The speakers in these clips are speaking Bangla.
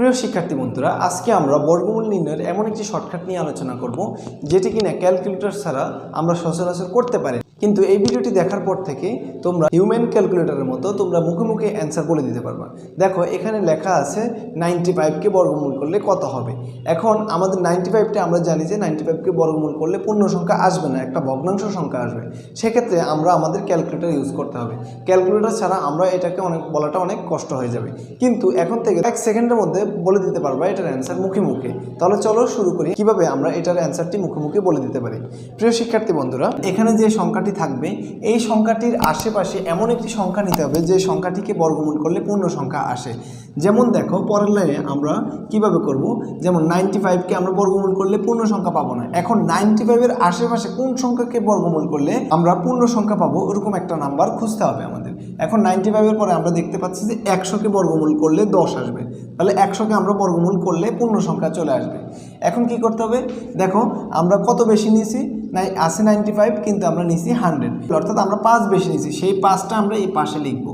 প্রিয় শিক্ষার্থী বন্ধুরা, আজকে আমরা বর্গমূল নির্ণয়ের এমন একটি শর্টকাট নিয়ে আলোচনা করব, যেটি কিনা ক্যালকুলেটর ছাড়া আমরা সচরাচর করতে পারি। কিন্তু এই ভিডিওটি দেখার পর থেকে তোমরা হিউম্যান ক্যালকুলেটরের মতো তোমরা মুখে মুখে অ্যান্সার বলে দিতে পারবা। দেখো, এখানে লেখা আছে নাইনটি ফাইভকে বর্গমূল করলে কত হবে? এখন আমাদের নাইনটি ফাইভটা আমরা জানি যে নাইনটি ফাইভকে বর্গমূল করলে পূর্ণ সংখ্যা আসবে না, একটা ভগ্নাংশ সংখ্যা আসবে। সেক্ষেত্রে আমরা আমাদের ক্যালকুলেটর ইউজ করতে হবে। ক্যালকুলেটর ছাড়া আমরা এটাকে অনেক, বলাটা অনেক কষ্ট হয়ে যাবে। কিন্তু এখন থেকে এক সেকেন্ডের মধ্যে বলে দিতে পারবা এটার অ্যান্সার মুখে মুখে। তাহলে চলো শুরু করি। কীভাবে আমরা এটার অ্যান্সারটি মুখে মুখে বলে দিতে পারি? প্রিয় শিক্ষার্থী বন্ধুরা, এখানে যে সংখ্যাটি থাকবে, এই সংখ্যাটির আশেপাশে এমন একটি সংখ্যা নিতে হবে যে সংখ্যাটিকে বর্গমূল করলে পূর্ণ সংখ্যা আসে। যেমন দেখো, পরের লাইনে আমরা কীভাবে করব? যেমন নাইনটি ফাইভকে আমরা বর্গমূল করলে পূর্ণ সংখ্যা পাবো না। এখন নাইনটি ফাইভের আশেপাশে কোন সংখ্যাকে বর্গমূল করলে আমরা পূর্ণ সংখ্যা পাবো, ওরকম একটা নাম্বার খুঁজতে হবে আমাদের। এখন নাইনটি ফাইভের পরে আমরা দেখতে পাচ্ছি যে একশোকে বর্গমূল করলে দশ আসবে। তাহলে একশোকে আমরা বর্গমূল করলে পূর্ণ সংখ্যা চলে আসবে। এখন কি করতে হবে? দেখো, আমরা কত বেশি নিয়েছি? নাই আসে নাইনটি ফাইভ কিন্তু আমরা নিয়েছি হান্ড্রেড অর্থাৎ আমরা পাঁচ বেশি নিয়েছি। সেই পাঁচটা আমরা এই পাশে লিখব।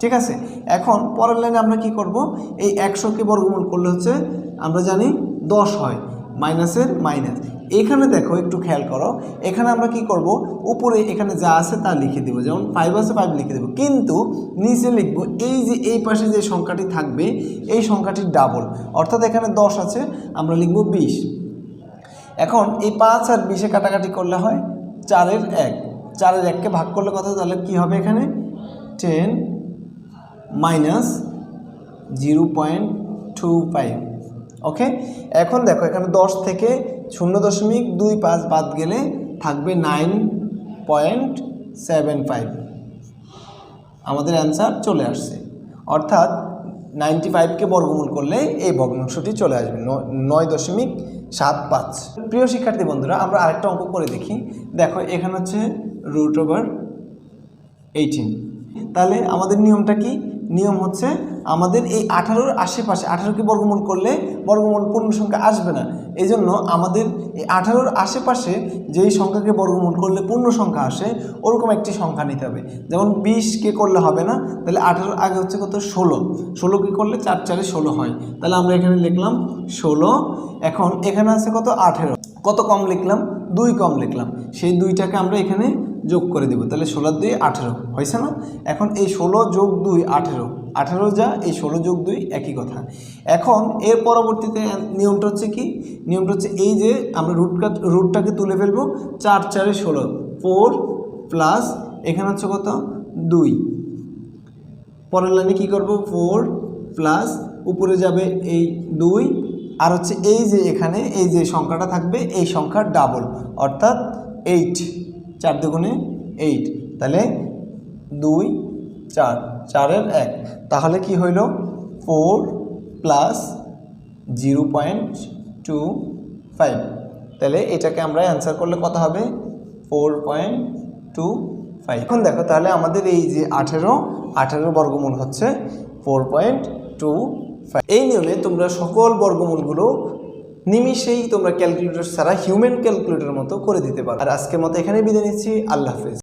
ঠিক আছে? এখন পরের লাইনে আমরা কি করব? এই একশোকে বর্গমূল করলে হচ্ছে, আমরা জানি দশ হয়। মাইনাসের মাইনাস। এখানে দেখো, একটু খেয়াল করো, এখানে আমরা কি করব? উপরে এখানে যা আছে তা লিখে দেবো। যেমন ফাইভ আছে ফাইভ লিখে দেবো। কিন্তু নিচে লিখব, এই যে, এই পাশে যে সংখ্যাটি থাকবে, এই সংখ্যাটির ডাবল অর্থাৎ এখানে দশ আছে, আমরা লিখব বিশ। এখন এই পাঁচ আর বিশে কাটাকাটি করলে হয় চারের এক। চারের এককে ভাগ করলে কথা তাহলে কি হবে এখানে? Ten minus zero point two five okay এখন দেখো, এখানে দশ থেকে শূন্য দশমিক দুই পাঁচ বাদ গেলে থাকবে নাইন পয়েন্ট সেভেন ফাইভ আমাদের অ্যান্সার চলে আসছে। অর্থাৎ নাইনটি ফাইভকে বর্গমূল করলে এই ভগ্নাংশটি চলে আসবে নয় দশমিক সাত পাঁচ। প্রিয় শিক্ষার্থী বন্ধুরা, আমরা আরেকটা অঙ্ক করে দেখি। দেখো, এখানে হচ্ছে রুট ওভার এইটিন তাহলে আমাদের নিয়মটা কি? নিয়ম হচ্ছে আমাদের এই আঠারোর আশেপাশে, আঠারোকে বর্গমূল করলে বর্গমূল পূর্ণ সংখ্যা আসবে না। এই জন্য আমাদের এই আঠারোর আশেপাশে যেই সংখ্যাকে বর্গমূল করলে পূর্ণ সংখ্যা আসে, ওরকম একটি সংখ্যা নিতে হবে। যেমন বিশকে করলে হবে না, তাহলে আঠারোর আগে হচ্ছে কত? ষোলো। ষোলোকে করলে চার, চারে ষোলো হয়। তাহলে আমরা এখানে লিখলাম ষোলো, এখন এখানে আছে কত? আঠেরো। কত কম লিখলাম? দুই কম লিখলাম। সেই দুইটাকে আমরা এখানে যোগ করে দেবো, তাহলে ষোলো দুই আঠেরো, হয়েছে না? এখন এই ষোলো যোগ দুই আঠেরো আঠেরো যা, এই ষোলো যোগ দুই একই কথা। এখন এর পরবর্তীতে নিয়মটা হচ্ছে কি? নিয়মটা হচ্ছে এই যে আমরা রুটটা রুটটাকে তুলে ফেলব, চার, চারে ষোলো ফোর প্লাস এখানে হচ্ছে কত? দুই। পরের লাইনে কী করব? ফোর প্লাস উপরে যাবে এই দুই, আর হচ্ছে এই যে এখানে, এই যে সংখ্যাটা থাকবে, এই সংখ্যার ডাবল অর্থাৎ এইট চার দুগুণে এইট তাহলে দুই, চার, চারের এক। তাহলে কি হইল? Four plus zero point two five তাহলে এটাকে আমরা অ্যান্সার করলে কত হবে? ফোর পয়েন্ট টু ফাইভ এখন দেখো তাহলে আমাদের এই যে আঠেরো আঠেরো বর্গমূল হচ্ছে ফোর পয়েন্ট টু ফাইভ এই নিয়মে তোমরা সকল বর্গমূলগুলো নিমিষেই তোমরা ক্যালকুলেটর ছাড়া হিউম্যান ক্যালকুলেটর মতো করে দিতে পারো। আর আজকের মতো এখানে বিদায় নিচ্ছি। আল্লাহ হাফেজ।